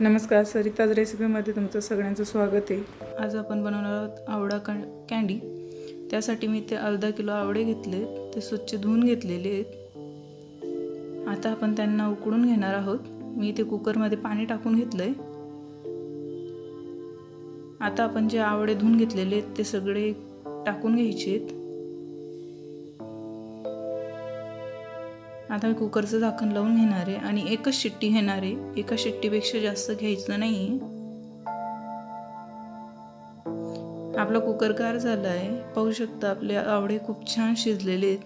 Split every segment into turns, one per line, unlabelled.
नमस्कार सरिताज रेसिपीमध्ये तुमचं सगळ्यांचं स्वागत आहे. आज आपण बनवणार आहोत आवडा कॅ कँडी. त्यासाठी मी ते अर्धा किलो आवडे घेतले ते स्वच्छ धुवून घेतलेले आहेत. आता आपण त्यांना उकडून घेणार आहोत. मी ते कुकरमध्ये पाणी टाकून घेतलं आहे आता आपण जे आवडे धुवून घेतलेले आहेत ते सगळे टाकून घ्यायचे आहेत. आता मी कुकरचं झाकण लावून घेणार आहे आणि एकच शिट्टी घेणार आहे. एका शिट्टीपेक्षा जास्त घ्यायचं नाही आपला कुकर गार झाला आहे पाहू शकता आपले आवडे खूप छान शिजलेले आहेत.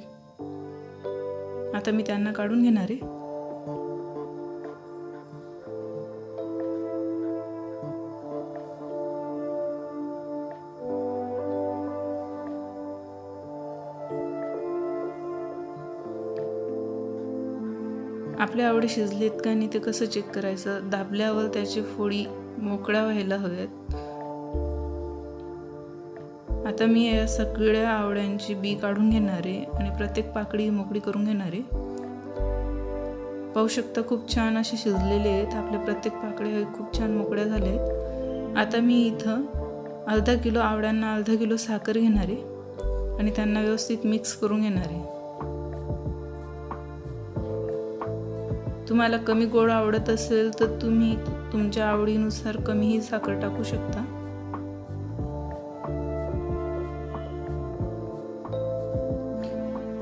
आता मी त्यांना काढून घेणार आहे. आपले आवडे शिजलीत का नाही ते कसं चेक करायचं? दाबल्यावर त्याची फोडी मोकळ्या व्हायला हव्यात. आता मी या सगळ्या आवड्यांची बी काढून घेणार आहे आणि प्रत्येक पाकळी मोकळी करून घेणार. आहे पाहू शकता खूप छान असे शिजलेले आहेत. आपल्या प्रत्येक पाकळ्या खूप छान मोकळ्या झाल्या आहेत आता मी इथं अर्धा किलो आवड्यांना अर्धा किलो साखर घेणार आहे आणि त्यांना व्यवस्थित मिक्स करून घेणार. आहे तुम्हाला कमी गोड आवडत असेल तर तुम्ही तुमच्या आवडीनुसार कमीही साखर टाकू शकता.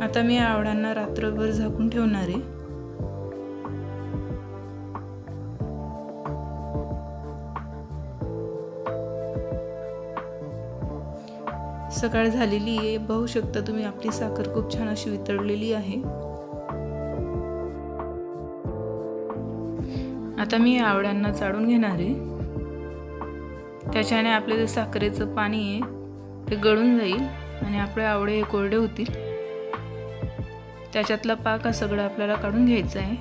आता मी आवडांना रात्रभर झाकून ठेवणार आहे. सकाळ झालेली आहे. बघू शकता तुम्ही आपली साखर खूप छान अशी वितळलेली आहे. आता मी आवड्यांना चाळून घेणार आहे. त्याच्याने आपले जे साखरेचं पाणी आहे ते गळून जाईल आणि आपले आवडे हे कोरडे होतील. त्याच्यातला पाक हा सगळं आपल्याला काढून घ्यायचा आहे.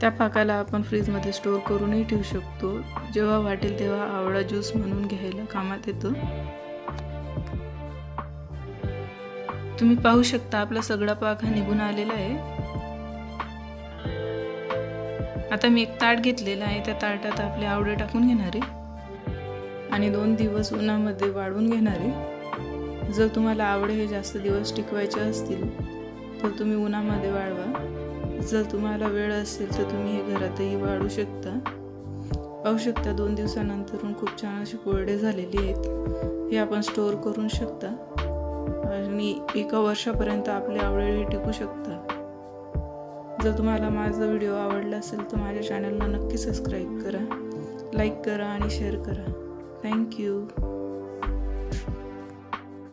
त्या पाकाला आपण फ्रीजमध्ये स्टोअर करूनही ठेवू शकतो. जेव्हा वाटेल तेव्हा आवडा ज्यूस म्हणून घ्यायला कामात येतो. तुम्ही पाहू शकता आपला सगळा पाक हा निघून आलेला आहे. आता मी एक ताट घेतलेलं आहे त्या ताटात आपले आवडे टाकून घेणार. आहे आणि दोन दिवस उन्हामध्ये वाळवून घेणार. आहे जर तुम्हाला आवडे हे जास्त दिवस टिकवायचे असतील तर तुम्ही उन्हामध्ये वाढवा जर तुम्हाला वेळ असेल तर तुम्ही हे घरातही वाढू शकता. पाहू शकता दोन दिवसानंतरून खूप छान अशी कोरडे झालेली आहेत. हे आपण स्टोअर करू शकता. आणि एका वर्षापर्यंत आपले आवडे टिकू शकता. जर तुम्हाला माझा व्हिडिओ आवडला असेल तर माझ्या चॅनलला नक्की सबस्क्राईब करा लाईक करा आणि शेअर करा. थँक्यू